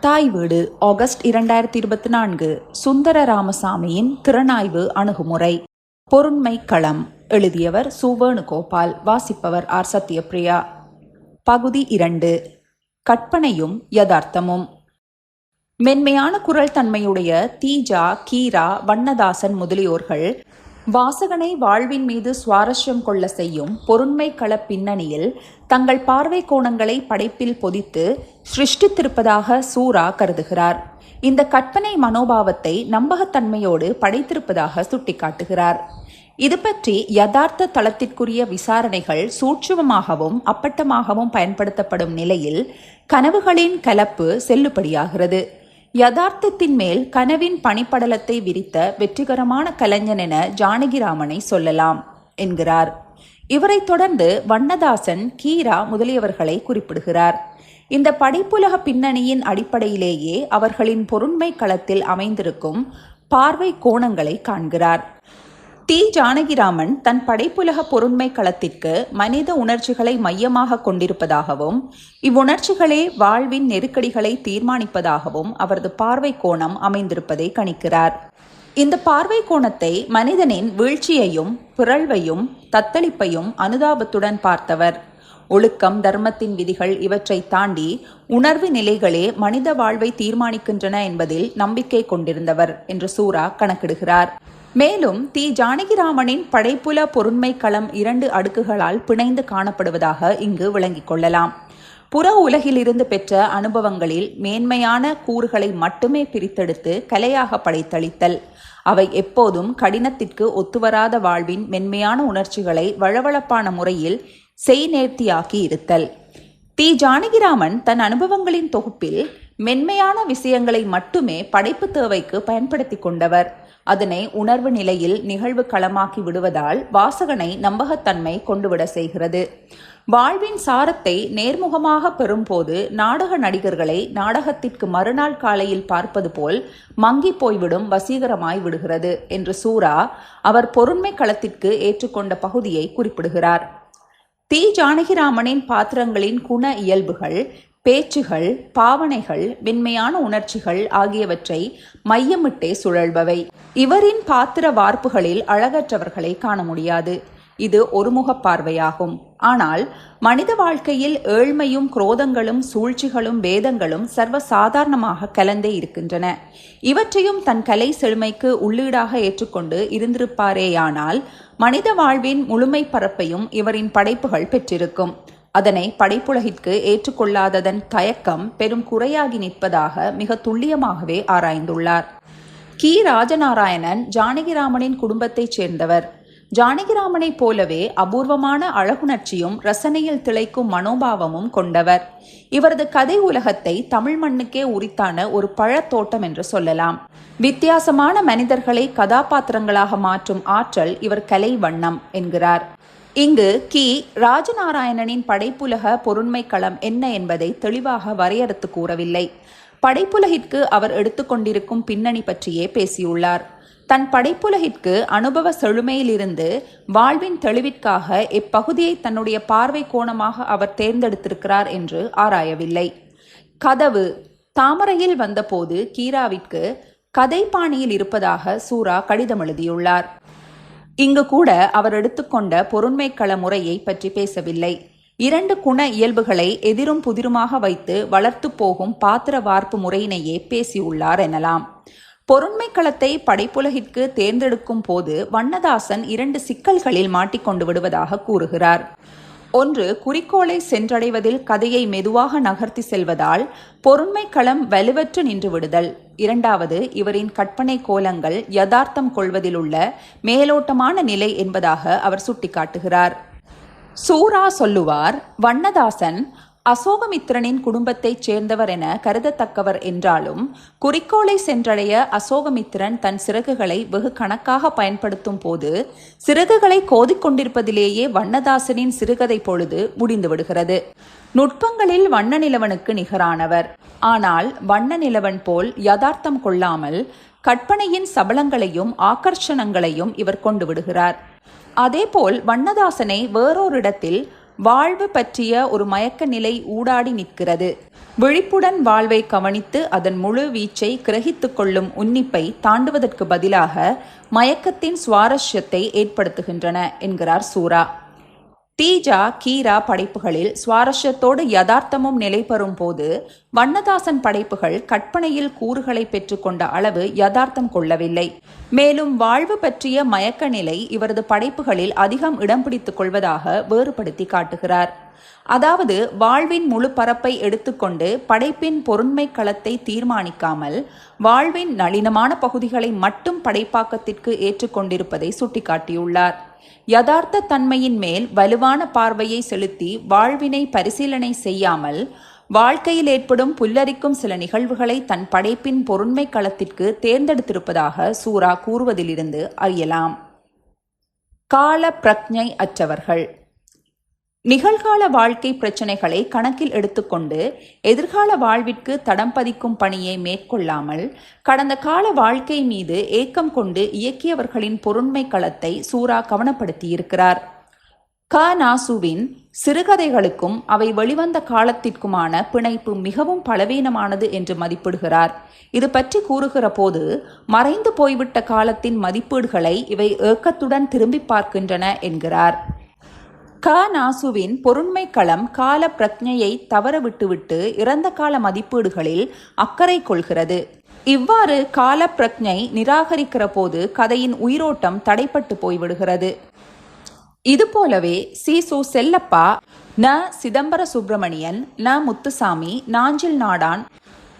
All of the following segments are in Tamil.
தாய் வீடு ஆகஸ்ட் இரண்டாயிரத்தி இருபத்தி நான்கு சுந்தர ராமசாமியின் திறனாய்வு அணுகுமுறை. பொருண்மை களம் எழுதியவர் சுவேணுகோபால் வாசிப்பவர் ஆர். சத்யபிரியா பகுதி இரண்டு கற்பனையும் யதார்த்தமும். மென்மையான குரல் தன்மையுடைய தீஜா கீரா வண்ணதாசன் முதலியோர்கள் வாசகனை வாழ்வின் மீது சுவாரஸ்யம் கொள்ள செய்யும் பொருண்மை கள பின்னணியில் தங்கள் பார்வை கோணங்களை படைப்பில் பொதித்து சிருஷ்டித்திருப்பதாக சூரா கருதுகிறார். இந்த கற்பனை மனோபாவத்தை நம்பகத்தன்மையோடு படைத்திருப்பதாக சுட்டிக்காட்டுகிறார். இது பற்றி யதார்த்த தளத்திற்குரிய விசாரணைகள் சூட்சுமமாகவும் அப்பட்டமாகவும் பயன்படுத்தப்படும் நிலையில் கனவுகளின் கலப்பு செல்லுபடியாகிறது. யதார்த்தத்தின் மேல் கனவின் பனிப்படலத்தை விரித்த வெற்றிகரமான கலைஞன் என ஜானகிராமனை சொல்லலாம் என்கிறார். இவரைத் தொடர்ந்து வண்ணதாசன் கீரா முதலியவர்களை குறிப்பிடுகிறார். இந்த படைப்புலக பின்னணியின் அடிப்படையிலேயே அவர்களின் பொருண்மை களத்தில் அமைந்திருக்கும் பார்வை கோணங்களை காண்கிறார். டி. ஜானகிராமன் தன் படைப்புலக பொருண்மை களத்திற்கு மனித உணர்ச்சிகளை மையமாக கொண்டிருப்பதாகவும் இவ்வுணர்ச்சிகளே வாழ்வின் நெருக்கடிகளை தீர்மானிப்பதாகவும் அவரது பார்வை கோணம் அமைந்திருப்பதை கணிக்கிறார். இந்த பார்வை கோணத்தை மனிதனின் வீழ்ச்சியையும் பிறழ்வையும் தத்தளிப்பையும் அனுதாபத்துடன் பார்த்தவர். ஒழுக்கம் தர்மத்தின் விதிகள் இவற்றை தாண்டி உணர்வு நிலைகளே மனித வாழ்வை தீர்மானிக்கின்றன என்பதில் நம்பிக்கை கொண்டிருந்தவர் என்று சூரா கணக்கிடுகிறார். மேலும் தி ஜானகிராமனின் படைப்புல பொருண்மை களம் இரண்டு அடுக்குகளால் பிணைந்து காணப்படுவதாக இங்கு விளங்கிக் கொள்ளலாம். புற உலகிலிருந்து பெற்ற அனுபவங்களில் மேன்மையான கூறுகளை மட்டுமே பிரித்தெடுத்து கலையாக படைத்தளித்தல். அவை எப்போதும் கடினத்திற்கு ஒத்துவராத வாழ்வின் மென்மையான உணர்ச்சிகளை வளவளப்பான முறையில் செய்நேர்த்தியாக்கி இருத்தல். டி ஜானகிராமன் தன் அனுபவங்களின் தொகுப்பில் மென்மையான விஷயங்களை மட்டுமே படைப்பு தேவைக்கு பயன்படுத்தி கொண்டவர். அதனை உணர்வு நிலையில் நிகழ்வு களமாக்கி விடுவதால் வாசகனை நம்பகத்தன்மை கொண்டுவிட செய்கிறது. வாழ்வின் சாரத்தை நேர்முகமாக பெறும்போது நாடக நடிகர்களை நாடகத்திற்கு மறுநாள் காலையில் பார்ப்பது போல் மங்கி போய்விடும் வசீகரமாய் விடுகிறது என்று சூரா அவர் பொருண்மை களத்திற்கு ஏற்றுக்கொண்ட பகுதியை குறிப்பிடுகிறார். தி ஜானகிராமனின் பாத்திரங்களின் குண இயல்புகள் பேச்சுகள் பாவனைகள் மென்மையான உணர்ச்சிகள் ஆகியவற்றை மையமிட்டே சுழல்பவை. இவரின் பாத்திர வார்ப்புகளில் அழகற்றவர்களை காண முடியாது. இது ஒருமுக பார்வையாகும். ஆனால் மனித வாழ்க்கையில் ஏழ்மையும் குரோதங்களும் சூழ்ச்சிகளும் வேதங்களும் சர்வ சாதாரணமாக கலந்தே இருக்கின்றன. இவற்றையும் தன் கலை செழுமைக்கு உள்ளீடாக ஏற்றுக்கொண்டு இருந்திருப்பாரேயானால் மனித வாழ்வின் முழுமை பரப்பையும் இவரின் படைப்புகள் பெற்றிருக்கும். அதனை படைப்புலகிற்கு ஏற்றுக்கொள்ளாததன் தயக்கம் பெரும் குறையாகி நிற்பதாக மிக துல்லியமாகவே ஆராய்ந்துள்ளார். கி. ராஜநாராயணன் ஜானகிராமனின் குடும்பத்தைச் சேர்ந்தவர். ஜானகிராமனைப் போலவே அபூர்வமான அழகுணர்ச்சியும் ரசனையில் திளைக்கும் மனோபாவமும் கொண்டவர். இவரது கதை உலகத்தை தமிழ் மண்ணுக்கே உரித்தான ஒரு பழத்தோட்டம் என்று சொல்லலாம். வித்தியாசமான மனிதர்களை கதாபாத்திரங்களாக மாற்றும் ஆற்றல் இவர் கலை வண்ணம் என்கிறார். இங்கு கி. ராஜநாராயணனின் படைப்புலக பொருண்மை களம் என்ன என்பதை தெளிவாக வரையறுத்து கூறவில்லை. படைப்புலகிற்கு அவர் எடுத்துக்கொண்டிருக்கும் பின்னணி பற்றியே பேசியுள்ளார். தன் படைப்புலகிற்கு அனுபவ செழுமையிலிருந்து வாழ்வின் தெளிவிற்காக இப்பகுதியை தன்னுடைய பார்வை கோணமாக அவர் தேர்ந்தெடுத்திருக்கிறார் என்று ஆராயவில்லை. கதவு தாமரையில் வந்தபோது கீராவிற்கு கதை பாணியில் இருப்பதாக சூரா கடிதம் எழுதியுள்ளார். இங்கு கூட அவர் எடுத்துக்கொண்ட பொருண்மை கள முறையை பற்றி பேசவில்லை. இரண்டு குண இயல்புகளை எதிரும் புதிருமாக வைத்து வளர்த்து போகும் பாத்திர வார்ப்பு முறையினையே பேசியுள்ளார் எனலாம். பொருண்மை களத்தை படைப்புலகிற்கு தேர்ந்தெடுக்கும் போது வண்ணதாசன் இரண்டு சிக்கல்களில் மாட்டிக்கொண்டு விடுவதாக கூறுகிறார். ஒன்று குறிக்கோளை சென்றடைவதில் கதையை மெதுவாக நகர்த்தி செல்வதால் பொருண்மை களம் வலுவற்று நின்று விடுதல். இரண்டாவது இவரின் கற்பனை கோலங்கள் யதார்த்தம் கொள்வதில் உள்ள மேலோட்டமான நிலை என்பதாக அவர் சுட்டிக்காட்டுகிறார். சூரா சொல்லுவார் வண்ணதாசன் அசோகமித்திரனின் குடும்பத்தைச் சேர்ந்தவர் என கருதத்தக்கவர் என்றாலும் குறிக்கோளை சென்றடைய அசோகமித்திரன் தன் சிறகுகளை வெகு கணக்காக பயன்படுத்தும் போது சிறகுகளை கோதிக்கொண்டிருப்பதிலேயே வண்ணதாசனின் சிறுகதை பொழுது முடிந்து விடுகிறது. நுட்பங்களில் வண்ண நிலவனுக்கு நிகரானவர். ஆனால் வண்ண நிலவன் போல் யதார்த்தம் கொள்ளாமல் கற்பனையின் சபலங்களையும் ஆக்கர்ஷணங்களையும் இவர் கொண்டு விடுகிறார். அதேபோல் வண்ணதாசனை வேறோரிடத்தில் வாழ்வு பற்றிய ஒரு மயக்க நிலை ஊடாடி நிற்கிறது. விழிப்புடன் வாழ்வை கவனித்து அதன் முழு வீச்சை கிரகித்து கொள்ளும் உன்னிப்பை தாண்டுவதற்கு பதிலாக மயக்கத்தின் சுவாரஸ்யத்தை ஏற்படுத்துகின்றன என்கிறார் சூரா. தீஜா கீரா படைப்புகளில் சுவாரஸ்யத்தோடு யதார்த்தமும் நிலை பெறும் போது வண்ணதாசன் படைப்புகள் கற்பனையில் கூறுகளை பெற்றுக்கொண்ட அளவு யதார்த்தம் கொள்ளவில்லை. மேலும் வாழ்வு பற்றிய மயக்க நிலை இவரது படைப்புகளில் அதிகம் இடம் பிடித்துக் கொள்வதாக வேறுபடுத்தி காட்டுகிறார். அதாவது வாழ்வின் முழு பரப்பை எடுத்துக்கொண்டு படைப்பின் பொருண்மை களத்தை தீர்மானிக்காமல் வாழ்வின் நளினமான பகுதிகளை மட்டும் படைப்பாக்கத்திற்கு ஏற்றுக்கொண்டிருப்பதை சுட்டிக்காட்டியுள்ளார். யதார்த்த தன்மையின் மேல் வலுவான பார்வையை செலுத்தி வாழ்வினை பரிசீலனை செய்யாமல் வாழ்க்கையில் ஏற்படும் புல்லரிக்கும் சில நிகழ்வுகளை தன் படைப்பின் பொருண்மை களத்திற்கு தேர்ந்தெடுத்திருப்பதாக சூரா கூறுவதிலிருந்து அறியலாம். கால பிரக்ஞை அற்றவர்கள். நிகழ்கால வாழ்க்கை பிரச்சனைகளை கணக்கில் எடுத்துக்கொண்டு எதிர்கால வாழ்விற்கு தடம் பதிக்கும் பணியை மேற்கொள்ளாமல் கடந்த கால வாழ்க்கை மீது ஏக்கம் கொண்டு இயக்கியவர்களின் பொருண்மை களத்தை சூரா கவனப்படுத்தியிருக்கிறார். க. நாசுவின் சிறுகதைகளுக்கும் அவை வெளிவந்த காலத்திற்குமான பிணைப்பு மிகவும் பலவீனமானது என்று மதிப்பிடுகிறார். இது பற்றி கூறுகிற போது மறைந்து போய்விட்ட காலத்தின் மதிப்பீடுகளை இவை ஏக்கத்துடன் திரும்பி பார்க்கின்றன என்கிறார். க நாசுவின் பொருண்மை களம் கால பிரக்ஞையை தவற விட்டுவிட்டு இறந்த கால மதிப்பீடுகளில் அக்கறை கொள்கிறது. இவ்வாறு கால பிரக்ஞை நிராகரிக்கிற போது கதையின் உயிரோட்டம் தடைப்பட்டு போய்விடுகிறது. இதுபோலவே சீசு செல்லப்பா ந. சிதம்பர சுப்பிரமணியன் ந. முத்துசாமி நாஞ்சில் நாடான்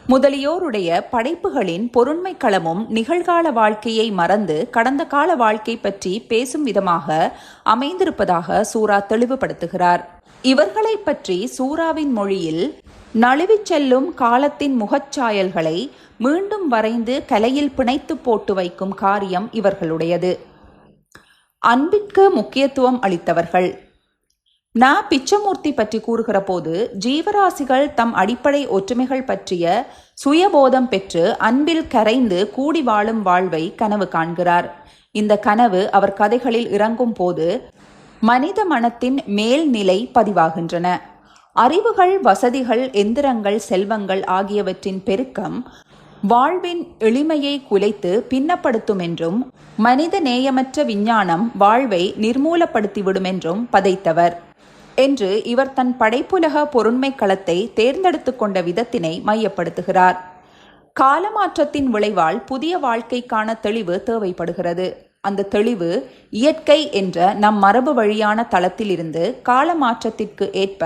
முதலியோருடைய படைப்புகளின் பொருண்மை களமும் நிகழ்கால வாழ்க்கையை மறந்து கடந்த கால வாழ்க்கை பற்றி பேசும் விதமாக அமைந்திருப்பதாக சூரா தெளிவுபடுத்துகிறார். இவர்களை பற்றி சூறாவின் மொழியில் நழுவிச் செல்லும் காலத்தின் முகச்சாயல்களை மீண்டும் வரைந்து கலையில் பிணைத்து போட்டு வைக்கும் காரியம் இவர்களுடையது. அன்பிற்கு முக்கியத்துவம் அளித்தவர்கள். நா பிச்சமூர்த்தி பற்றி கூறுகிற போது ஜீவராசிகள் தம் அடிப்படை ஒற்றுமைகள் பற்றிய சுயபோதம் பெற்று அன்பில் கரைந்து கூடி வாழும் வாழ்வை கனவு காண்கிறார். இந்த கனவு அவர் கதைகளில் இறங்கும் போது மனித மனத்தின் மேல்நிலை பதிவாகின்றன. அறிவுகள் வசதிகள் எந்திரங்கள் செல்வங்கள் ஆகியவற்றின் பெருக்கம் வாழ்வின் எளிமையை குலைத்து பின்னப்படுத்தும் என்றும் மனித நேயமற்ற விஞ்ஞானம் வாழ்வை நிர்மூலப்படுத்திவிடும் என்றும் பதைத்தவர். என்று இவர் தன் படைப்புலக பொருண்மை களத்தை தேர்ந்தெடுத்து கொண்ட விதத்தினை மையப்படுத்துகிறார். காலமாற்றத்தின் விளைவால் புதிய வாழ்க்கைக்கான தெளிவு தேவைப்படுகிறது. அந்த தெளிவு இயற்கை என்ற நம் மரபு வழியான தளத்திலிருந்து காலமாற்றத்திற்கு ஏற்ப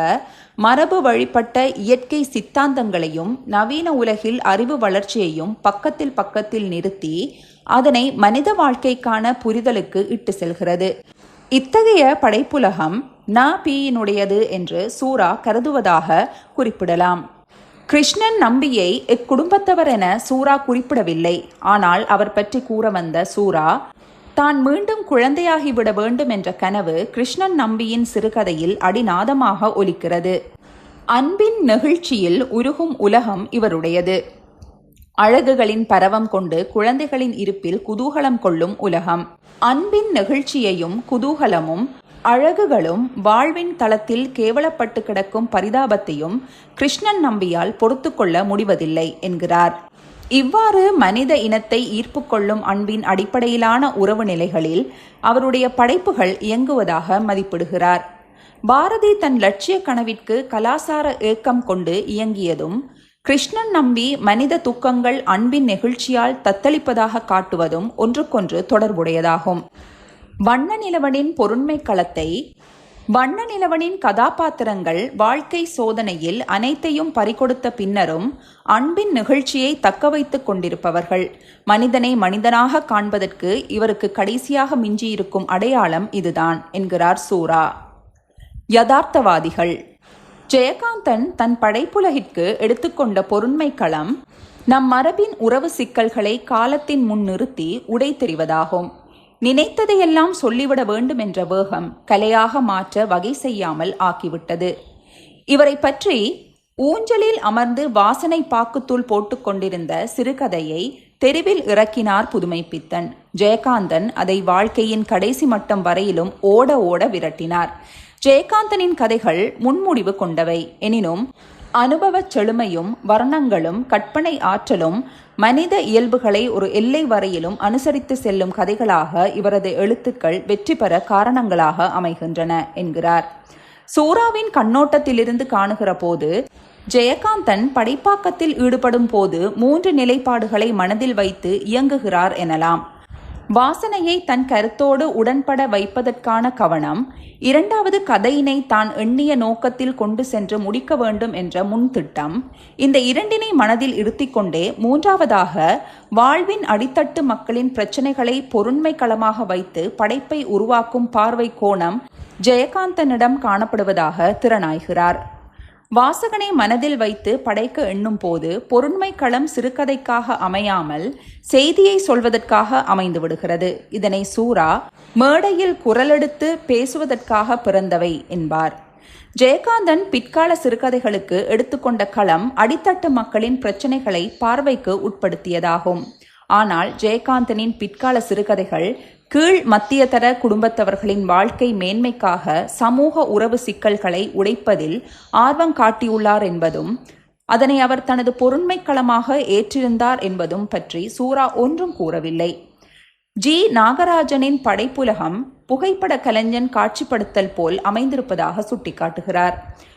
மரபு வழிபட்ட இயற்கை சித்தாந்தங்களையும் நவீன உலகில் அறிவு வளர்ச்சியையும் பக்கத்தில் பக்கத்தில் நிறுத்தி அதனை மனித வாழ்க்கைக்கான புரிதலுக்கு இட்டு செல்கிறது. இத்தகைய படைப்புலகம் நா பீயினுடையது என்று சூரா கருதுவதாக குறிப்பிடலாம். கிருஷ்ணன் நம்பியை இக்குடும்பத்தவர் என சூரா குறிப்பிடவில்லை. ஆனால் அவர் பற்றி கூற வந்த சூரா தான் மீண்டும் குழந்தையாகிவிட வேண்டும் என்ற கனவு கிருஷ்ணன் நம்பியின் சிறுகதையில் அடிநாதமாக ஒலிக்கிறது. அன்பின் நெகிழ்ச்சியில் உருகும் உலகம் இவருடையது. அழகுகளின் பரவம் கொண்டு குழந்தைகளின் இருப்பில் குதூகலம் கொள்ளும் உலகம். அன்பின் நெகிழ்ச்சியையும் குதூகலமும் அழகுகளும் வாழ்வின் தளத்தில் கேவலப்பட்டு கிடக்கும் பரிதாபத்தையும் கிருஷ்ணன் நம்பியால் பொறுத்து கொள்ள முடிவதில்லை என்கிறார். இவ்வாறு மனித இனத்தை ஈர்ப்பு கொள்ளும் அன்பின் அடிப்படையிலான உறவு நிலைகளில் அவருடைய படைப்புகள் இயங்குவதாக மதிப்பிடுகிறார். பாரதி தன் லட்சிய கனவிற்கு கலாசார ஏக்கம் கொண்டு இயங்கியதும் கிருஷ்ணன் நம்பி மனித துக்கங்கள் அன்பின் நெகிழ்ச்சியால் தத்தளிப்பதாக காட்டுவதும் ஒன்றுக்கொன்று தொடர்புடையதாகும். வண்ண நிலவனின் பொருண்மை களத்தை வண்ண நிலவனின் கதாபாத்திரங்கள் வாழ்க்கை சோதனையில் அனைத்தையும் பறிகொடுத்த பின்னரும் அன்பின் நிகழ்ச்சியை தக்க வைத்துக் கொண்டிருப்பவர்கள். மனிதனை மனிதனாக காண்பதற்கு இவருக்கு கடைசியாக மிஞ்சியிருக்கும் அடையாளம் இதுதான் என்கிறார் சூரா. யதார்த்தவாதிகள். ஜெயகாந்தன் தன் படைப்புலகிற்கு எடுத்துக்கொண்ட பொருண்மை களம் நம் மரபின் உறவு சிக்கல்களை காலத்தின் முன் நிறுத்தி உடை தெரிவதாகும் நினைத்ததையெல்லாம் சொல்லிவிட வேண்டும் என்ற வேகம் கலையாக மாற்ற வகை செய்யாமல் ஆக்கிவிட்டது. இவரை பற்றி ஊஞ்சலில் அமர்ந்து வாசனை பாக்குத்தூள் போட்டுக்கொண்டிருந்த சிறுகதையை தெருவில் இறக்கினார் புதுமை பித்தன் ஜெயகாந்தன் அதை வாழ்க்கையின் கடைசி மட்டம் வரையிலும் ஓட ஓட விரட்டினார். ஜெயகாந்தனின் கதைகள் முன்முடிவு கொண்டவை. எனினும் அனுபவச் செழுமையும் வர்ணங்களும் கற்பனை ஆற்றலும் மனித இயல்புகளை ஒரு எல்லை வரையிலும் அனுசரித்து செல்லும் கதைகளாக இவரது எழுத்துக்கள் வெற்றி பெற காரணங்களாக அமைகின்றன என்கிறார். சூராவின் கண்ணோட்டத்திலிருந்து காணுகிற போது ஜெயகாந்தன் படைப்பாக்கத்தில் ஈடுபடும் போது மூன்று நிலைப்பாடுகளை மனதில் வைத்து இயங்குகிறார் எனலாம். வாசனையை தன் கருத்தோடு உடன்பட வைப்பதற்கான கவனம் இரண்டாவது கதையினை தான் எண்ணிய நோக்கத்தில் கொண்டு சென்று முடிக்க வேண்டும் என்ற முன் திட்டம் இந்த இரண்டினை மனதில் இருத்திக்கொண்டே மூன்றாவதாக வாழ்வின் அடித்தட்டு மக்களின் பிரச்சனைகளை பொருண்மை களமாக வைத்து படைப்பை உருவாக்கும் பார்வை கோணம் ஜெயகாந்தனிடம் காணப்படுவதாக திறனாய்கிறார். வாசகனை மனதில் வைத்து படைக்க எண்ணும் போது பொருண்மை களம் சிறுகதைக்காக அமையாமல் செய்தியை சொல்வதற்காக அமைந்து விடுகிறது. இதனை சூரா மேடையில் குரலெடுத்து பேசுவதற்காக பிறந்தவை என்பார். ஜெயகாந்தன் பிற்கால சிறுகதைகளுக்கு எடுத்துக்கொண்ட களம் அடித்தட்டு மக்களின் பிரச்சனைகளை பார்வைக்கு உட்படுத்தியதாகும். ஆனால் ஜெயகாந்தனின் பிற்கால சிறுகதைகள் கீழ் மத்தியதர குடும்பத்தவர்களின் வாழ்க்கை மேன்மைக்காக சமூக உறவு சிக்கல்களை உடைப்பதில் ஆர்வம் காட்டியுள்ளார் என்பதும் அதனை அவர் தனது பொருண்மை களமாக ஏற்றிருந்தார் என்பதும் பற்றி சூரா ஒன்றும் கூறவில்லை. ஜி. நாகராஜனின் படைப்புலகம் புகைப்பட கலைஞன் காட்சிப்படுத்தல் போல் அமைந்திருப்பதாக சுட்டிக்காட்டுகிறார்.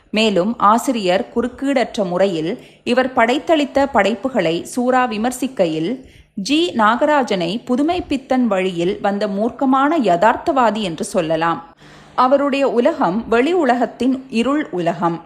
மேலும் ஆசிரியர் குறுக்கீடற்ற முறையில் இவர் படைத்தளித்த படைப்புகளை சூரா விமர்சிக்கையில் ஜி. நாகராஜனை புதுமை பித்தன் வழியில் வந்த மூர்க்கமான யதார்த்தவாதி என்று சொல்லலாம். அவருடைய உலகம் வெளி உலகத்தின் இருள் உலகம்.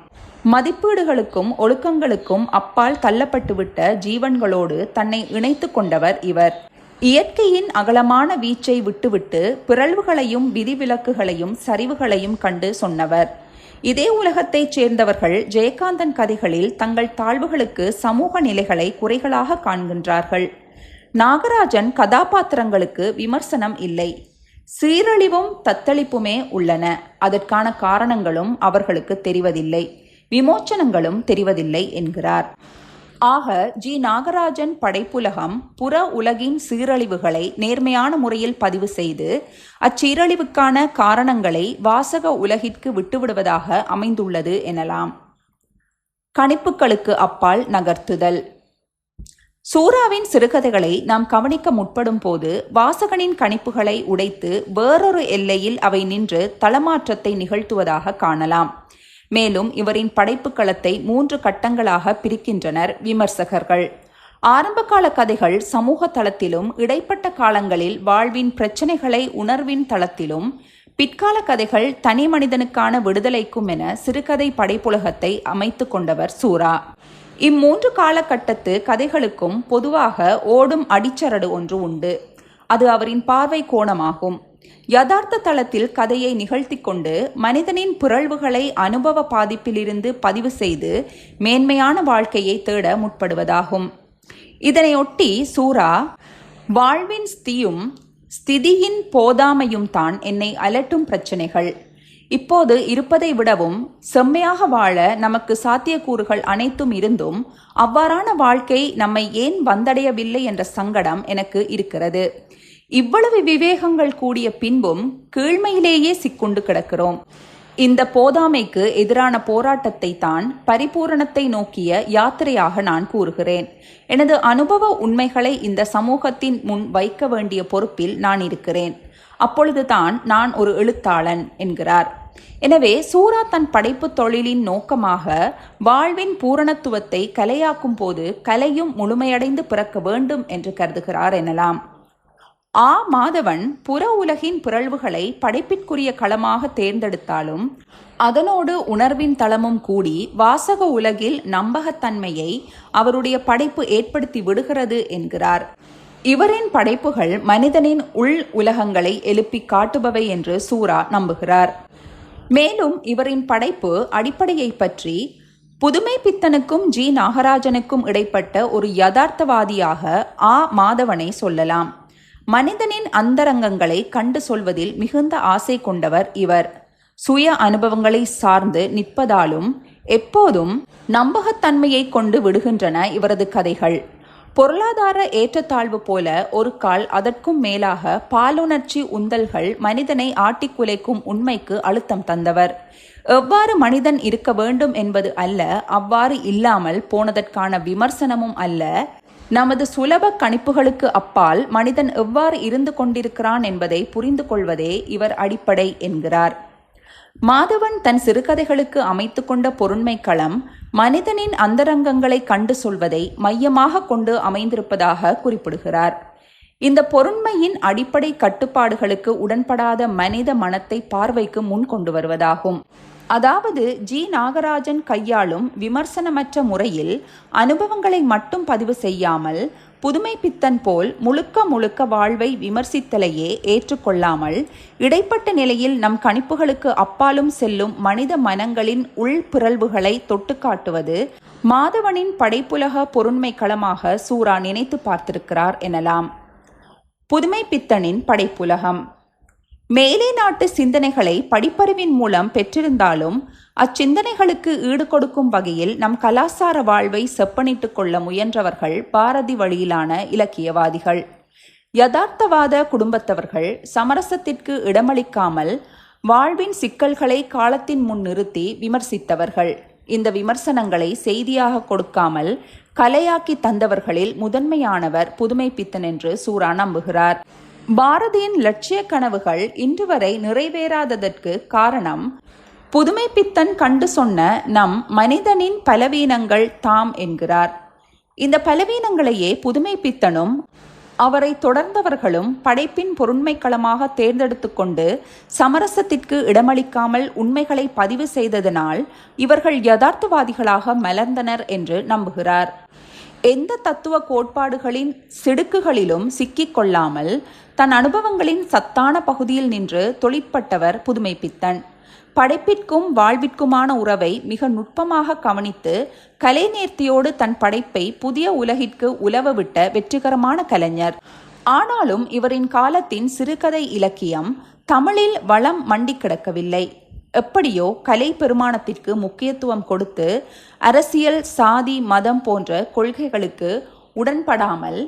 மதிப்பீடுகளுக்கும் ஒழுக்கங்களுக்கும் அப்பால் தள்ளப்பட்டுவிட்ட ஜீவன்களோடு தன்னை இணைத்து கொண்டவர் இவர். இயற்கையின் அகலமான வீச்சை விட்டுவிட்டு பிறழ்வுகளையும் விதிவிலக்குகளையும் சரிவுகளையும் கண்டு சொன்னவர். இதே உலகத்தைச் சேர்ந்தவர்கள் ஜெயகாந்தன் கதைகளில் தங்கள் தாழ்வுகளுக்கு சமூக நிலைகளை குறைகளாக காண்கின்றார்கள். நாகராஜன் கதாபாத்திரங்களுக்கு விமர்சனம் இல்லை. சீரழிவும் தத்தளிப்புமே உள்ளன. அதற்கான காரணங்களும் அவர்களுக்கு தெரிவதில்லை. விமோச்சனங்களும் தெரிவதில்லை என்கிறார். ஆக ஜி. நாகராஜன் படைப்புலகம் புற உலகின் சீரழிவுகளை நேர்மையான முறையில் பதிவு செய்து அச்சீரழிவுக்கான காரணங்களை வாசக உலகிற்கு விட்டுவிடுவதாக அமைந்துள்ளது எனலாம். கணிப்புகளுக்கு அப்பால் நகர்த்துதல். சூராவின் சிறுகதைகளை நாம் கவனிக்க முற்படும் போது வாசகனின் கணிப்புகளை உடைத்து வேறொரு எல்லையில் அவை நின்று தளமாற்றத்தை நிகழ்த்துவதாக காணலாம். மேலும் இவரின் படைப்பு களத்தை மூன்று கட்டங்களாக பிரிக்கின்றனர் விமர்சகர்கள். ஆரம்பகால கதைகள் சமூக தளத்திலும் இடைப்பட்ட காலங்களில் வாழ்வின் பிரச்சனைகளை உணர்வின் தளத்திலும் பிற்கால கதைகள் தனி மனிதனுக்கான விடுதலைக்கும் என சிறுகதை படைப்புலகத்தை அமைத்து கொண்டவர் சூரா இம்மூன்று காலகட்டத்து கதைகளுக்கும் பொதுவாக ஓடும் அடிச்சரடு ஒன்று உண்டு. அது அவரின் பார்வை கோணமாகும். யதார்த்த தளத்தில் கதையை நிகழ்த்தி கொண்டு மனிதனின் பிறழ்வுகளை அனுபவ பாதிப்பிலிருந்து பதிவு செய்து மேன்மையான வாழ்க்கையை தேட முற்படுவதாகும். இதனையொட்டி சூரா வாழ்வின் ஸ்தியும் ஸ்திதியின் போதாமையும் தான் என்னை அலட்டும் பிரச்சனைகள். இப்போது இருப்பதை விடவும் செம்மையாக வாழ நமக்கு சாத்தியக்கூறுகள் அனைத்தும் இருந்தும் அவ்வாறான வாழ்க்கை நம்மை ஏன் வந்தடையவில்லை என்ற சங்கடம் எனக்கு இருக்கிறது. இவ்வளவு விவேகங்கள் கூடிய பின்பும் கீழ்மையிலேயே சிக்குண்டு கிடக்கிறோம். இந்த போதாமைக்கு எதிரான போராட்டத்தை தான் பரிபூரணத்தை நோக்கிய யாத்திரையாக நான் கூறுகிறேன். எனது அனுபவ உண்மைகளை இந்த சமூகத்தின் முன் வைக்க வேண்டிய பொறுப்பில் நான் இருக்கிறேன். அப்பொழுதுதான் நான் ஒரு எழுத்தாளன் என்கிறார். எனவே சூரா தன் படைப்பு தொழிலின் நோக்கமாக வாழ்வின் பூரணத்துவத்தை கலையாக்கும் போது கலையும் முழுமையடைந்து பிறக்க வேண்டும் என்று கருதுகிறார் எனலாம். ஆ மாதவன் புற உலகின் பிறழ்வுகளை படைப்பிற்குரிய களமாக தேர்ந்தெடுத்தாலும் அதனோடு உணர்வின் தளமும் கூடி வாசக உலகில் நம்பகத்தன்மையை அவருடைய படைப்பு ஏற்படுத்தி விடுகிறது என்கிறார். இவரின் படைப்புகள் மனிதனின் உள் உலகங்களை எழுப்பி காட்டுபவை என்று சூரா நம்புகிறார். மேலும் இவரின் படைப்பு அடிப்படையை பற்றி புதுமை பித்தனுக்கும் ஜி நாகராஜனுக்கும் இடைப்பட்ட ஒரு யதார்த்தவாதியாக ஆ மாதவனை சொல்லலாம். மனிதனின் அந்தரங்கங்களை கண்டு சொல்வதில் மிகுந்த ஆசை கொண்டவர் இவர். சுய அனுபவங்களை சார்ந்து நிற்பதாலும் எப்போதும் நம்பகத்தன்மையை கொண்டு விடுகின்றன இவரது கதைகள். பொருளாதார ஏற்றத்தாழ்வு போல ஒரு கால் அதற்கும் மேலாக பாலுணர்ச்சி உந்தல்கள் மனிதனை ஆட்டிக்குலைக்கும் உண்மைக்கு அழுத்தம் தந்தவர். எவ்வாறு மனிதன் இருக்க வேண்டும் என்பது அல்ல அவ்வாறு இல்லாமல் போனதற்கான விமர்சனமும் அல்ல. நமது சுலப கணிப்புகளுக்கு அப்பால் மனிதன் எவ்வாறு இருந்து கொண்டிருக்கிறான் என்பதை புரிந்து கொள்வதே இவர் அடிப்படை என்கிறார். மாதவன் தன் சிறுகதைகளுக்கு அமைத்து கொண்ட பொருண்மை களம் மனிதனின் அந்தரங்கங்களை கண்டு சொல்வதை மையமாக கொண்டு அமைந்திருப்பதாக குறிப்பிடுகிறார். இந்த பொருண்மையின் அடிப்படை கட்டுப்பாடுகளுக்கு உடன்படாத மனித மனத்தை பார்வைக்கு முன் கொண்டு வருவதாகும். அதாவது ஜி. நாகராஜன் கையாளும் விமர்சனமற்ற முறையில் அனுபவங்களை மட்டும் பதிவு செய்யாமல் புதுமை பித்தன் போல் முழுக்க முழுக்க வாழ்வை விமர்சித்தலையே ஏற்றுக்கொள்ளாமல் இடைப்பட்ட நிலையில் நம் கணிப்புகளுக்கு அப்பாலும் செல்லும் மனித மனங்களின் உள்பிறழ்வுகளை தொட்டு காட்டுவது மாதவனின் படைப்புலக பொருண்மை களமாக சூரா நினைத்து பார்த்திருக்கிறார் எனலாம். புதுமை பித்தனின் படைப்புலகம். மேலை நாட்டு சிந்தனைகளை படிப்பறிவின் மூலம் பெற்றிருந்தாலும் அச்சிந்தனைகளுக்கு ஈடு கொடுக்கும் வகையில் நம் கலாசார வாழ்வை செப்பனிட்டுக் கொள்ள முயன்றவர்கள் பாரதி வழியிலான இலக்கியவாதிகள். யதார்த்தவாத குடும்பத்தவர்கள் சமரசத்திற்கு இடமளிக்காமல் வாழ்வின் சிக்கல்களை காலத்தின் முன் நிறுத்தி விமர்சித்தவர்கள். இந்த விமர்சனங்களை செய்தியாக கொடுக்காமல் கலையாக்கி தந்தவர்களில் முதன்மையானவர் புதுமை பித்தன் என்று சூரா நம்புகிறார் பாரதியின் லட்சிய கனவுகள் இன்று வரை நிறைவேறாததற்கு காரணம் புதுமை பித்தன் கண்டு சொன்ன நம் மனிதனின் பலவீனங்கள் தாம் என்கிறார். இந்த பலவீனங்களையே புதுமை பித்தனும் அவரை தொடர்ந்தவர்களும் படைப்பின் பொருண்மைக்களமாக தேர்ந்தெடுத்து கொண்டு சமரசத்திற்கு இடமளிக்காமல் உண்மைகளை பதிவு செய்ததனால் இவர்கள் யதார்த்தவாதிகளாக மலர்ந்தனர் என்று நம்புகிறார். எந்த தத்துவ கோட்பாடுகளின் சிடுக்குகளிலும் சிக்கிக்கொள்ளாமல் தன் அனுபவங்களின் சத்தான பகுதியில் நின்று தொழிற்பட்டவர் புதுமை பித்தன். படைப்பிற்கும் வாழ்விற்குமான உறவை மிக நுட்பமாக கவனித்து கலைநேர்த்தியோடு தன் படைப்பை புதிய உலகிற்கு உலவ விட்ட வெற்றிகரமான கலைஞர். ஆனாலும் இவரின் காலத்தின் சிறுகதை இலக்கியம் தமிழில் வளம் மண்டி கிடக்கவில்லை. எப்படியோ கலை பெருமானத்திற்கு முக்கியத்துவம் கொடுத்து அரசியல் சாதி மதம் போன்ற கொள்கைகளுக்கு உடன்படாமல்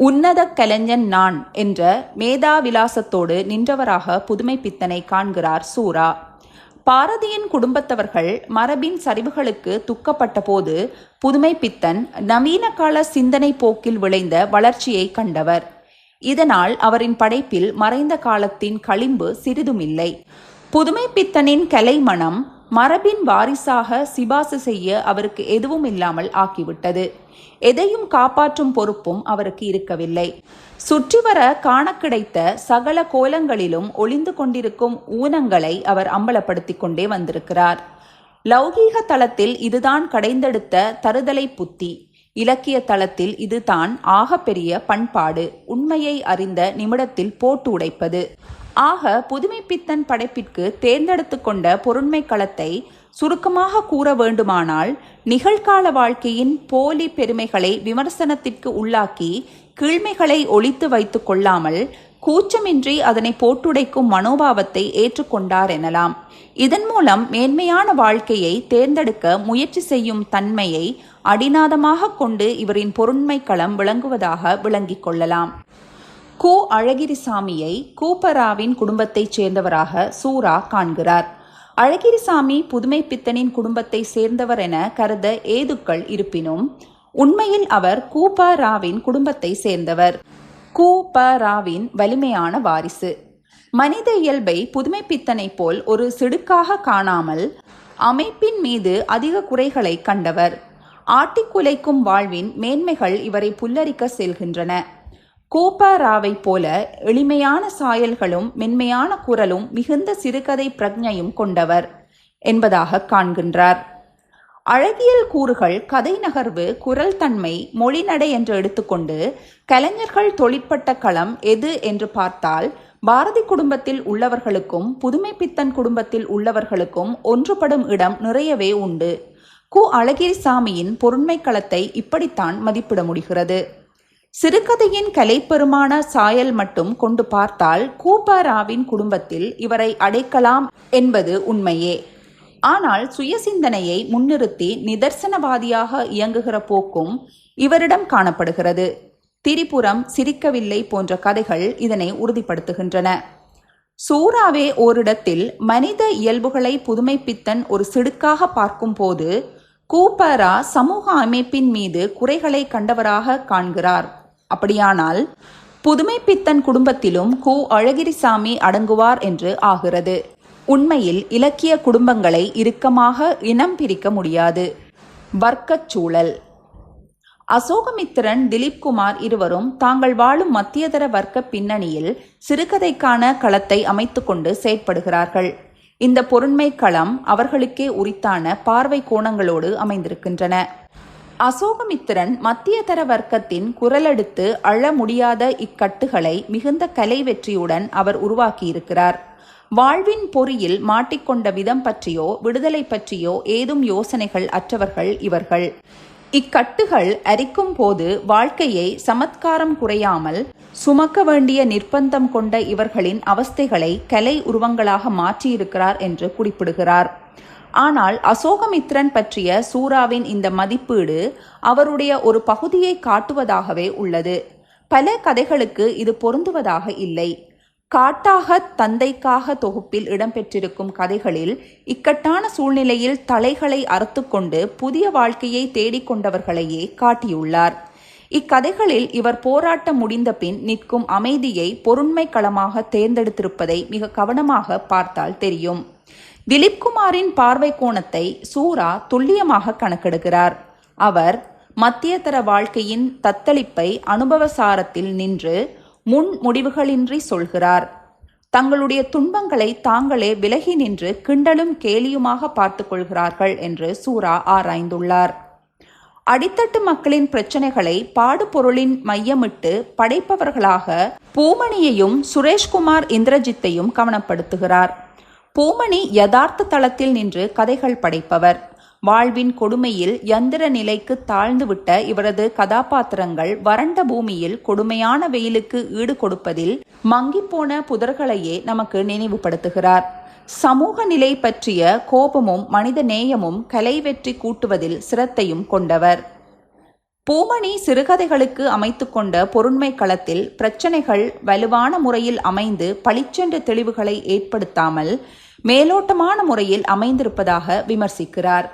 உன்னத கலைஞன் நான் என்ற மேதாவிலாசத்தோடு நின்றவராக புதுமை பித்தனை காண்கிறார் சூரா. பாரதியின் குடும்பத்தவர்கள் மரபின் சரிவுகளுக்கு துக்கப்பட்ட போது புதுமை பித்தன் நவீன கால சிந்தனை போக்கில் விளைந்த வளர்ச்சியை கண்டவர். இதனால் அவரின் படைப்பில் மறைந்த காலத்தின் களிம்பு சிறிதுமில்லை. புதுமை பித்தனின் கலைமணம் மரபின் வாரிசாக சிபாசு செய்ய அவருக்கு எதுவும் இல்லாமல் ஆக்கிவிட்டது. எதையும் காப்பாற்றும் பொறுப்பும் அவருக்கு இருக்கவில்லை. சுற்றிவர காண கிடைத்த சகல கோலங்களிலும் ஒளிந்து கொண்டிருக்கும் ஊனங்களை அவர் அம்பலப்படுத்திக் கொண்டே வந்திருக்கிறார். லௌகீக தளத்தில் இதுதான் கடைந்தெடுத்த தருதலை புத்தி. இலக்கிய தளத்தில் இதுதான் ஆகப்பெரிய பண்பாடு. உண்மையை அறிந்த நிமிடத்தில் போட்டு உடைப்பது. ஆக புதுமைப்பித்தன் படைப்பிற்கு தேர்ந்தெடுத்து கொண்ட பொருண்மை களத்தை சுருக்கமாக கூற வேண்டுமானால் நிகழ்கால வாழ்க்கையின் போலி பெருமைகளை விமர்சனத்திற்கு உள்ளாக்கி கீழ்மைகளை ஒழித்து வைத்து கொள்ளாமல் கூச்சமின்றி அதனை போட்டுடைக்கும் மனோபாவத்தை ஏற்றுக்கொண்டார் எனலாம். இதன் மூலம் மேன்மையான வாழ்க்கையை தேர்ந்தெடுக்க முயற்சி செய்யும் தன்மையை அடிநாதமாக கொண்டு இவரின் பொருண்மை களம் விளங்குவதாக விளங்கிக் கொள்ளலாம். கு அழகிரிசாமியை கூப்பராவின் குடும்பத்தைச் சேர்ந்தவராக சூரா காண்கிறார். அழகிரிசாமி புதுமை பித்தனின் குடும்பத்தை சேர்ந்தவர் என கருத ஏதுக்கள் இருப்பினும் உண்மையில் அவர் கூப்ப ராவின் குடும்பத்தை சேர்ந்தவர். கூ ராவின் வலிமையான வாரிசு. மனித இயல்பை புதுமை பித்தனை போல் ஒரு சிடுக்காக காணாமல் அமைப்பின் மீது அதிக குறைகளை கண்டவர். ஆட்டிக்குலைக்கும் வாழ்வின் மேன்மைகள் இவரை புல்லரிக்க செல்கின்றன. கோப்பாராவை போல எளிமையான சாயல்களும் மென்மையான குரலும் மிகுந்த சிறுகதை பிரஜையும் கொண்டவர் என்பதாக காண்கின்றார். அழகியல் கூறுகள் கதை நகர்வு குரல் தன்மை மொழிநடை என்று எடுத்துக்கொண்டு கலைஞர்கள் தொழிற்பட்ட களம் எது என்று பார்த்தால் பாரதி குடும்பத்தில் உள்ளவர்களுக்கும் புதுமை பித்தன் குடும்பத்தில் உள்ளவர்களுக்கும் ஒன்றுபடும் இடம் நிறையவே உண்டு. கு. அழகிரிசாமியின் பொருண்மை களத்தை இப்படித்தான் மதிப்பிட முடிகிறது. சிறுகதையின் கலைப்பெருமான சாயல் மட்டும் கொண்டு பார்த்தால் கூப்பாராவின் குடும்பத்தில் இவரை அடைக்கலாம் என்பது உண்மையே. ஆனால் சுயசிந்தனையை முன்னிறுத்தி நிதர்சனவாதியாக இயங்குகிற போக்கும் இவரிடம் காணப்படுகிறது. திரிபுரம் சிரிக்கவில்லை போன்ற கதைகள் இதனை உறுதிப்படுத்துகின்றன. சூறாவே ஓரிடத்தில் மனித இயல்புகளை புதுமைப்பித்தன் ஒரு சிடுக்காக பார்க்கும்போது கூப்பரா சமூக அமைப்பின் மீது குறைகளை கண்டவராக காண்கிறார். அப்படியானால் புதுமை பித்தன் குடும்பத்திலும் கு. அழகிரிசாமி அடங்குவார் என்று ஆகிறது. உண்மையில் இலக்கிய குடும்பங்களை இறுக்கமாக இனம் பிரிக்க முடியாது. வர்க்கச் சூழல். அசோகமித்திரன் திலீப்குமார் இருவரும் தாங்கள் வாழும் மத்தியதர வர்க்க பின்னணியில் சிறுகதைக்கான களத்தை அமைத்துக்கொண்டு செயற்படுகிறார்கள். இந்த பொருண்மை களம் அவர்களுக்கே உரித்தான பார்வை கோணங்களோடு அமைந்திருக்கின்றன. அசோகமித்திரன் மத்தியதர வர்க்கத்தின் குரலெடுத்து அழ முடியாத இக்கட்டுகளை மிகுந்த கலை வெற்றியுடன் அவர் உருவாக்கியிருக்கிறார். வாழ்வின் பொறியில் மாட்டிக்கொண்ட விதம் பற்றியோ விடுதலை பற்றியோ ஏதும் யோசனைகள் அற்றவர்கள் இவர்கள். இக்கட்டுகள் அரிக்கும் போது வாழ்க்கையை சமத்காரம் குறையாமல் சுமக்க வேண்டிய நிர்பந்தம் கொண்ட இவர்களின் அவஸ்தைகளை கலை உருவங்களாக மாற்றியிருக்கிறார் என்று குறிப்பிடுகிறார். ஆனால் அசோகமித்ரன் பற்றிய சூராவின் இந்த மதிப்பீடு அவருடைய ஒரு பகுதியை காட்டுவதாகவே உள்ளது. பல கதைகளுக்கு இது பொருந்துவதாக இல்லை. காட்டாக தந்தைக்காக தொகுப்பில் இடம்பெற்றிருக்கும் கதைகளில் இக்கட்டான சூழ்நிலையில் தலைகளை அறுத்துக்கொண்டு புதிய வாழ்க்கையை தேடிக்கொண்டவர்களையே காட்டியுள்ளார். இக்கதைகளில் இவர் போராட்டம் முடிந்த பின் நிற்கும் அமைதியை பொருண்மை களமாக தேர்ந்தெடுத்திருப்பதை மிக கவனமாக பார்த்தால் தெரியும். திலீப்குமாரின் பார்வை கோணத்தை சூரா துல்லியமாக கணக்கெடுக்கிறார். அவர் மத்தியதர வாழ்க்கையின் தத்தளிப்பை அனுபவசாரத்தில் நின்று முன் முடிவுகளின்றி சொல்கிறார். தங்களுடைய துன்பங்களை தாங்களே விலகி நின்று கிண்டலும் கேலியுமாக பார்த்து கொள்கிறார்கள் என்று சூரா ஆராய்ந்துள்ளார். அடித்தட்டு மக்களின் பிரச்சனைகளை பாடுபொருளின் மையமிட்டு படைப்பவர்களாக பூமணியையும் சுரேஷ்குமார் இந்திரஜித்தையும் கவனப்படுத்துகிறார். பூமணி யதார்த்த தளத்தில் நின்று கதைகள் படைப்பவர். வாழ்வின் கொடுமையில் யந்திர நிலைக்கு தாழ்ந்துவிட்ட இவரது கதாபாத்திரங்கள் வறண்ட பூமியில் கொடுமையான வெயிலுக்கு ஈடு கொடுப்பதில் மங்கிப்போன புதர்களையே நமக்கு நினைவுபடுத்துகிறார். சமூக நிலை பற்றிய கோபமும் மனித நேயமும் கலை வெற்றி கூட்டுவதில் சிரத்தையும் கொண்டவர். பூமணி சிறுகதைகளுக்கு அமைத்து கொண்ட பொருண்மை களத்தில் பிரச்சனைகள் வலுவான முறையில் அமைந்து பளிச்சென்ற தெளிவுகளை ஏற்படுத்தாமல் மேலோட்டமான முறையில் அமைந்திருப்பதாக விமர்சிக்கிறார்.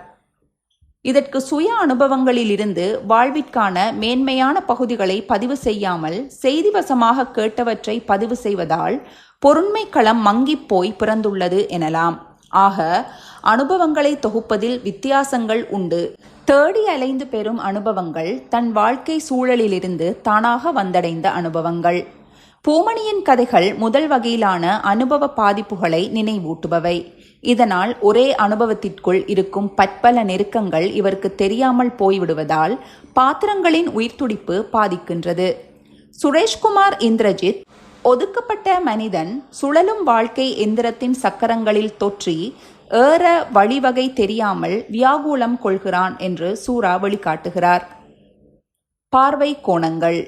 இதற்கு சுய அனுபவங்களிலிருந்து வாழ்விற்கான மேன்மையான பகுதிகளை பதிவு செய்யாமல் செய்திவசமாக கேட்டவற்றை பதிவு செய்வதால் பொருண்மை களம் மங்கிப் போய் பிறந்துள்ளது எனலாம். ஆக அனுபவங்களை தொகுப்பதில் வித்தியாசங்கள் உண்டு. தேடி அலைந்து பெறும் அனுபவங்கள் தன் வாழ்க்கை சூழலிலிருந்து தானாக வந்தடைந்த அனுபவங்கள். பூமணியின் கதைகள் முதல் வகையிலான அனுபவ பாதிப்புகளை நினைவூட்டுபவை. இதனால் ஒரே அனுபவத்திற்குள் இருக்கும் பற்பல நெருக்கங்கள் இவருக்கு தெரியாமல் போய்விடுவதால் பாத்திரங்களின் உயிர்த்துடிப்பு பாதிக்கின்றது. சுரேஷ்குமார் இந்திரஜித் ஒதுக்கப்பட்ட மனிதன் சுழலும் வாழ்க்கை எந்திரத்தின் சக்கரங்களில் தொற்றி ஏற வழிவகை தெரியாமல் வியாகுலம் கொள்கிறான் என்று சூரா வெளிக்காட்டுகிறார். பார்வை கோணங்கள்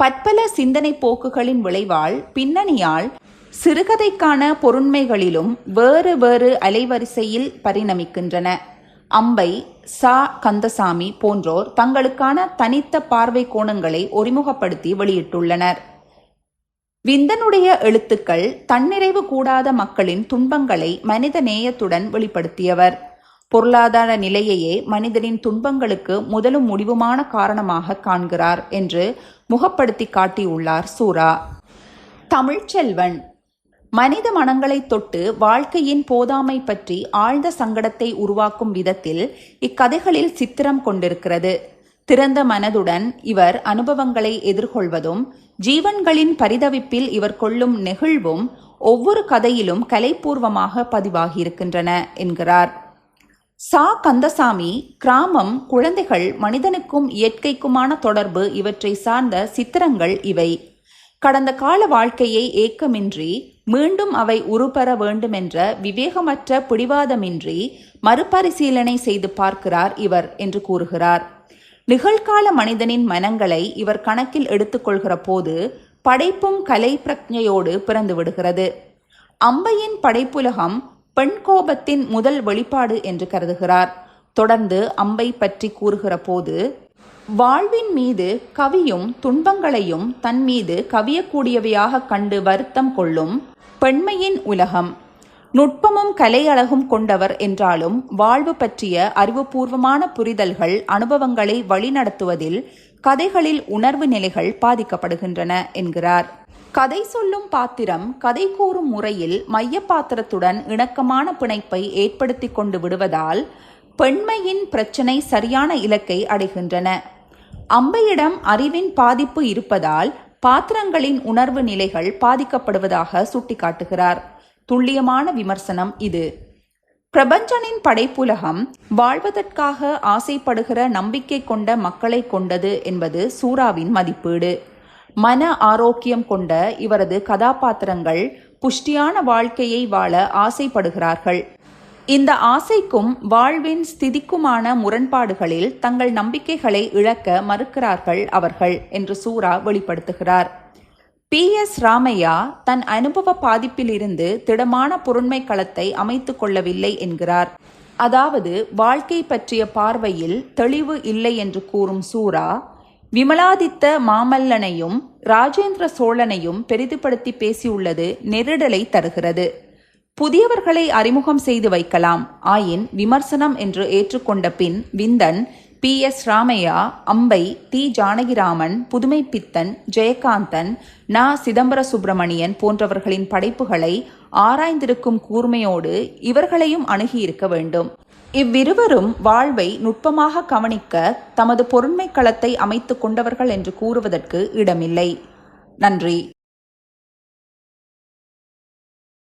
பற்பல சிந்தனை போக்குகளின் விளைவால் பின்னணியால் சிறுகதைக்கான பொருண்மைகளிலும் வேறு வேறு அலைவரிசையில் பரிணமிக்கின்றன. அம்பை சா கந்தசாமி போன்றோர் தங்களுக்கான தனித்த பார்வை கோணங்களை ஒருமுகப்படுத்தி வெளியிட்டுள்ளனர். விந்தனுடைய எழுத்துக்கள் தன்னிறைவு கூடாத மக்களின் துன்பங்களை மனித நேயத்துடன் வெளிப்படுத்தியவர். பொருளாதார நிலையையே மனிதனின் துன்பங்களுக்கு முதலும் முடிவுமான காரணமாக காண்கிறார் என்று முகப்படுத்தி காட்டியுள்ளார் சூரா. தமிழ்ச்செல்வன் மனித மனங்களை தொட்டு வாழ்க்கையின் போதாமை பற்றி ஆழ்ந்த சங்கடத்தை உருவாக்கும் விதத்தில் இக்கதைகளில் சித்திரம் கொண்டிருக்கிறது. திறந்த மனதுடன் இவர் அனுபவங்களை எதிர்கொள்வதும் ஜீவன்களின் பரிதவிப்பில் இவர் கொள்ளும் நெகிழ்வும் ஒவ்வொரு கதையிலும் கலைப்பூர்வமாக பதிவாகியிருக்கின்றன என்கிறார். சா கந்தசாமி கிராமம் குழந்தைகள் மனிதனுக்கும் இயற்கைக்குமான தொடர்பு இவற்றை சார்ந்த சித்திரங்கள் இவை. கடந்த கால வாழ்க்கையை ஏக்கமின்றி மீண்டும் அவை உருப்பெற வேண்டுமென்ற விவேகமற்ற பிடிவாதமின்றி மறுபரிசீலனை செய்து பார்க்கிறார் இவர் என்று கூறுகிறார். நிகழ்கால மனிதனின் மனங்களை இவர் கணக்கில் எடுத்துக்கொள்கிற போது படைப்பும் கலை பிரஜையோடு பிறந்து விடுகிறது. அம்பையின் படைப்புலகம் பெண் கோபத்தின் முதல் வெளிப்பாடு என்று கருதுகிறார். தொடர்ந்து அம்பை பற்றி கூறுகிற போது வாழ்வின் மீது கவியும் துன்பங்களையும் தன் மீது கவியக்கூடியவையாக கண்டு வருத்தம் கொள்ளும் பெண்மையின் உலகம். நுட்பமும் கலையழகும் கொண்டவர் என்றாலும் வாழ்வு பற்றிய அறிவுபூர்வமான புரிதல்கள் அனுபவங்களை வழிநடத்துவதில் கதைகளில் உணர்வு நிலைகள் பாதிக்கப்படுகின்றன என்கிறார். கதை சொல்லும் பாத்திரம் கதை கூறும் முறையில் மைய பாத்திரத்துடன் இணக்கமான பிணைப்பை ஏற்படுத்தி கொண்டு விடுவதால் பெண்மையின் பிரச்சனை சரியான இலக்கை அடைகின்றன. அம்பையிடம் அறிவின் பாதிப்பு இருப்பதால் பாத்திரங்களின் உணர்வு நிலைகள் பாதிக்கப்படுவதாக சுட்டிக்காட்டுகிறார். துல்லியமான விமர்சனம் இது. பிரபஞ்சனின் படைப்புலகம் வாழ்வதற்காக ஆசைப்படுகிற நம்பிக்கை கொண்ட மக்களை கொண்டது என்பது சூராவின் மதிப்பீடு. மன ஆரோக்கியம் கொண்ட இவரது கதாபாத்திரங்கள் புஷ்டியான வாழ்க்கையை வாழ ஆசைப்படுகிறார்கள். இந்த ஆசைக்கும் வாழ்வின் ஸ்திதிக்குமான முரண்பாடுகளில் தங்கள் நம்பிக்கைகளை இழக்க மறுக்கிறார்கள் அவர்கள் என்று சூரா வெளிப்படுத்துகிறார். பி. எஸ். ராமையா தன் அனுபவ பாதிப்பிலிருந்து திடமான பொருண்மை களத்தை அமைத்து கொள்ளவில்லை என்கிறார். அதாவது வாழ்க்கை பற்றிய பார்வையில் தெளிவு இல்லை என்று கூறும் சூரா விமலாதித்த மாமல்லனையும் ராஜேந்திர சோழனையும் பெரிதுபடுத்தி பேசியுள்ளது நெருடலை தருகிறது. புதியவர்களை அறிமுகம் செய்து வைக்கலாம். ஆயின் விமர்சனம் என்று ஏற்றுக்கொண்ட பின் Vindhan P. S. Ramaiah Ambai T Janakiraman புதுமை பித்தன் ஜெயகாந்தன் நா. சிதம்பர சுப்பிரமணியன் போன்றவர்களின் படைப்புகளை ஆராய்ந்திருக்கும் கூர்மையோடு இவர்களையும் அணுகியிருக்க வேண்டும். இவ்விருவரும் வாழ்வை நுட்பமாக கவனிக்க தமது பொருண்மை களத்தை அமைத்துக் கொண்டவர்கள் என்று கூறுவதற்கு இடமில்லை. நன்றி.